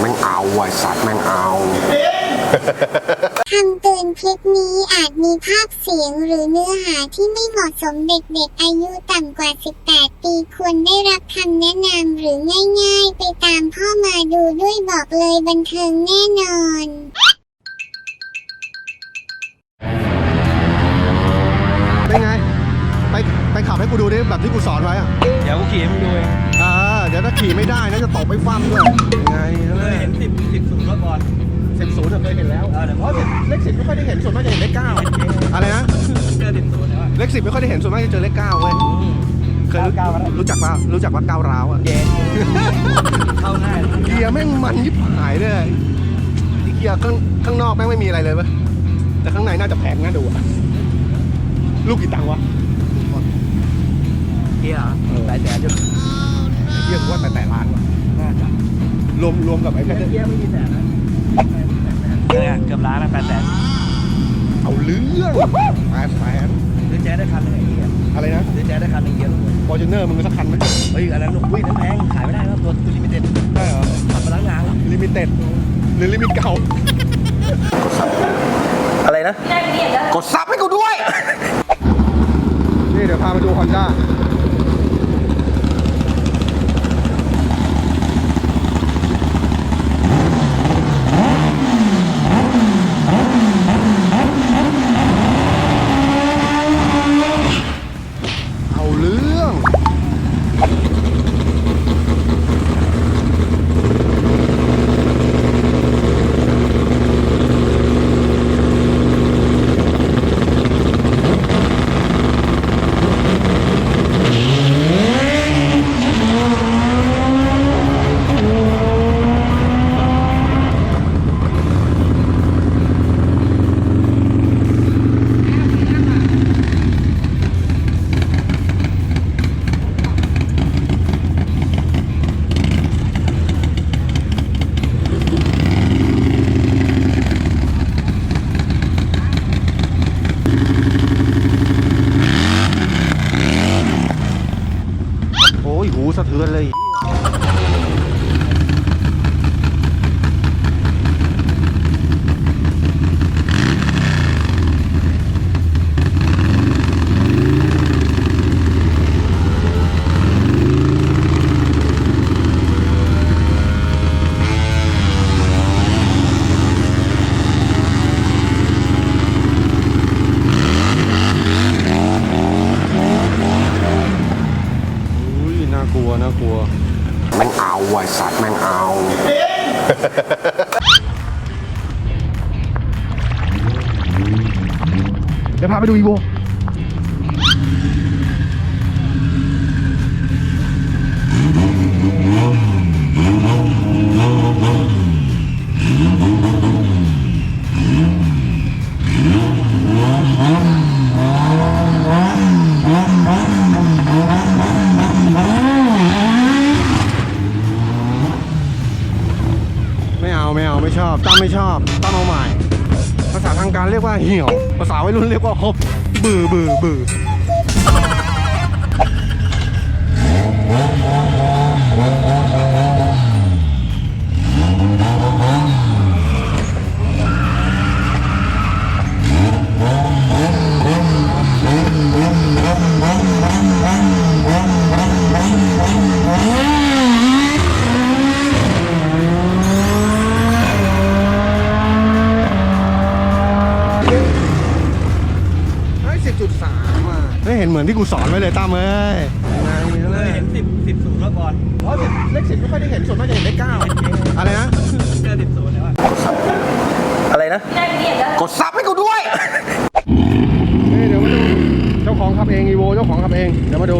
ไอ้สัตว์แม่งเอา คำเตือนคลิปนี้อาจมีภาพเสียงหรือเนื้อหาที่ไม่เหมาะสมเด็กๆ อายุต่ำกว่า 18 ปีควรได้รับคำแนะนำหรือง่ายๆ ไปตามพ่อมาดูด้วยบอกเลยบันเทิงแน่นอน เป็นไง ไปไปขับให้กูดูดิแบบที่กูสอนไว้อะ เดี๋ยวกูขี่ให้มึงดูเองอ่า เดี๋ยวถ้าขี่ไม่ได้นะจะตกไปฟั่มด้วยเป็นไงเคยเห็นสิบสิบศูนย์มาก่อนสิบศูนย์เคยเห็นแล้วเออเดี๋ยวเพราะเลขสิบไม่ค่อยได้เห็นส่วนมากจะเห็นเลขเก้าอะไรนะเจอสิบศูนย์แล้วเลขสิบไม่ค่อยได้เห็นส่วนมากจะเจอเลขเก้าเว้ยเคยรู้เก้าเก้าอะไรรู้จักป่ะรู้จักว่าก้าวร้าวอะเย็นเข้าง่ายเกียร์แม่งมันยิบหายเลยที่เกียร์ข้างข้างนอกแม่งไม่มีอะไรเลยปะแต่ข้างในน่าจะแพงน่าดูอะลูกกี่ตังค์วะเกียร์หลายแสนอยู่ เกียร์กูว่าแต่แต่ล้านวะน่าจะรวมรวมกับไอ้แค่เกียร์ไม่มีแสนนะเกือบล้านนะแปดแสนเอาเรื่องแปดแสนซื้อแจ๊สได้คันหนึ่งไอ้เหี้ยอะไรนะซื้อแจ๊สได้คันหนึ่งเกียร์ลงเลยฟอร์จูเนอร์มึงสักคันไหมเฮ้ยอันนั้นอุ้ยนั่นแพงขายไม่ได้แล้วตัวตัวลิมิเต็ดได้เหรอขับมาล้างงานแล้วลิมิเต็ดหรือลิมิตเก่าอะไรนะกดซับให้กูด้วย นี่เดี๋ยวพามาดูฮอนด้าเอาเรื่อง โอ้ยหู น่ากลัวน่ากลัวแม่งเอาไอ้สัตว์แม่งเอาเดี๋ยวพาไปดูอีโว เหี่ยว ภาษาวัยรุ่นเรียกว่าฮบบือบือบือ ม่เห็นเหมือนที่กูสอนไว้เลยตั้มเอ้ยไงเคยเห็นสิบสิบศูนย์มาก่อนเพราะเลขสิบไม่ค่อยได้เห็นส่วนมากจะเห็นเลขเก้าอะไรนะ เจอสิบศูนย์แล้วอะไรนะ กดซับให้กูด้วย นี่เดี๋ยวมาดู เจ้าของขับเองอีโวเจ้าของขับเอง เดี๋ยวมาดู